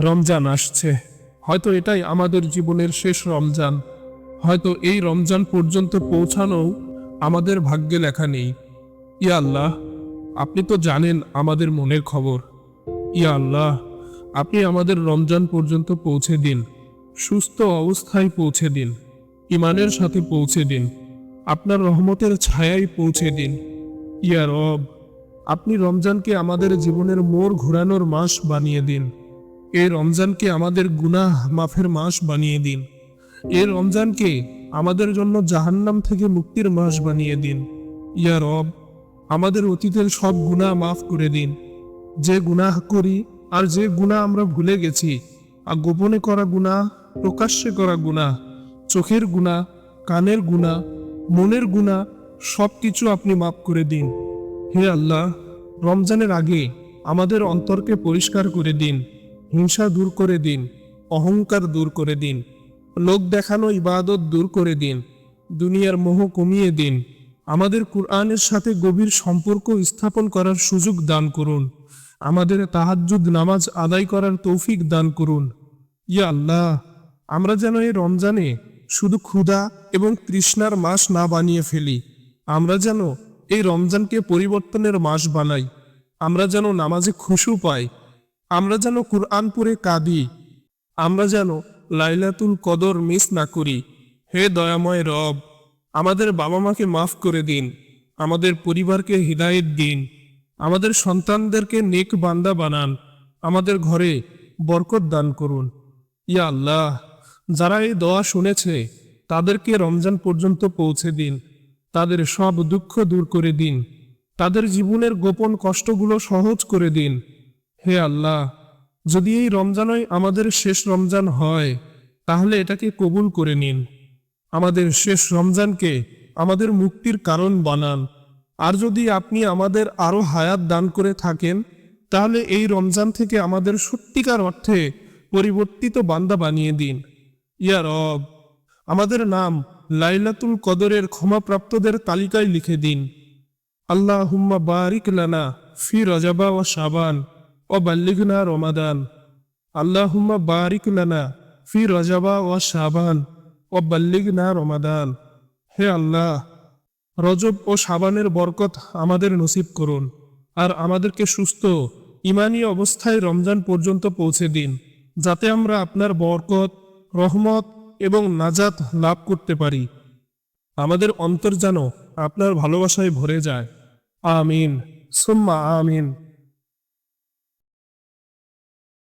রমজান আসছে। হয়তো এটাই আমাদের জীবনের শেষ রমজান। হয়তো এই রমজান পর্যন্ত পৌঁছানোও আমাদের ভাগ্যে লেখা নেই। ইয়া আল্লাহ, আপনি তো জানেন আমাদের মনের খবর। ইয়া আল্লাহ, আপনি আমাদের রমজান পর্যন্ত পৌঁছে দিন। সুস্থ অবস্থায় পৌঁছে দিন। ইমানের সাথে পৌঁছে দিন। আপনার রহমতের ছায়ায় পৌঁছে দিন। ইয়া রব, আপনি রমজানকে আমাদের জীবনের মোড় ঘোরানোর মাস বানিয়ে দিন। এই রমজানকে আমাদের গুনাহ মাফের মাস বানিয়ে দিন। এই রমজানকে আমাদের জন্য জাহান্নাম থেকে মুক্তির মাস বানিয়ে দিন। ইয়া রব, আমাদের অতীতের সব গুনাহ মাফ করে দিন। যে গুনাহ করি আর যে গুনাহ আমরা ভুলে গেছি, আর গোপনে করা গুনাহ, প্রকাশ্যে করা গুনাহ, চোখের গুনাহ, কানের গুনাহ, মনের গুনাহ সব কিছু আপনি মাফ করে দিন। হে আল্লাহ, রমজানের আগে আমাদের অন্তরকে পরিষ্কার করে দিন। হিংসা দূর করে দিন, অহংকার দূর করে দিন, লোক দেখানো ইবাদত দূর করে দিন, দুনিয়ার মোহ কমিয়ে দিন। আমাদের কুরআনের সাথে গভীর সম্পর্ক স্থাপন করার সুযোগ দান করুন। আমাদের তাহাজ্জুদ নামাজ আদায় করার তৌফিক দান করুন। ইয়া আল্লাহ, আমরা যেন এই রমজানে শুধু ক্ষুধা এবং তৃষ্ণার মাস না বানিয়ে ফেলি। আমরা যেন এই রমজানকে পরিবর্তনের মাস বানাই। আমরা যেন নামাজে খুশু পাই। আমরা যেন কুরআন পড়ে কাঁদি, আমরা যেন লাইলাতুল কদর মিস না করি। হে দয়াময় রব, আমাদের বাবা মাকে মাফ করে দিন, আমাদের পরিবারকে হৃদায়ত দিন, আমাদের সন্তানদেরকে নেক বান্দা বানান, আমাদের ঘরে বরকত দান করুন। ইয়া আল্লাহ, যারা এই দোয়া শুনেছে, তাদেরকে রমজান পর্যন্ত পৌঁছে দিন, তাদের সব দুঃখ দূর করে দিন, তাদের জীবনের গোপন কষ্টগুলো সহজ করে দিন। হে আল্লাহ, যদি এই রমজানই আমাদের শেষ রমজান হয়, তাহলে এটাকে কবুল করে নিন। আমাদের শেষ রমজানকে আমাদের মুক্তির কারণ বানান। আর যদি আপনি আমাদের আরও হায়াত দান করে থাকেন, তাহলে এই রমজান থেকে আমাদের সত্যিকার অর্থে পরিবর্তিত বান্দা বানিয়ে দিন। ইয়া রব, আমাদের নাম লাইলাতুল কদরের ক্ষমাপ্রাপ্তদের তালিকায় লিখে দিন। আল্লাহ হুম্মা বারিক লানা ফি রজাবা ও শাবান। ও বাল্লিগনা রমাদান আল্লাহ হুম্মা বারিক লানা ফি রজাবা ও শাবান ও বাল্লিগনা রমাদান হে আল্লাহ, রজব ও শাবানের বরকত আমাদের নসিব করুন আর আমাদেরকে সুস্থ, ইমানি অবস্থায় রমজান পর্যন্ত পৌঁছে দিন, যাতে আমরা আপনার বরকত, রহমত এবং নাজাত লাভ করতে পারি। আমাদের অন্তর যেন আপনার ভালোবাসায় ভরে যায়। আমিন। সুম্মা আমিন।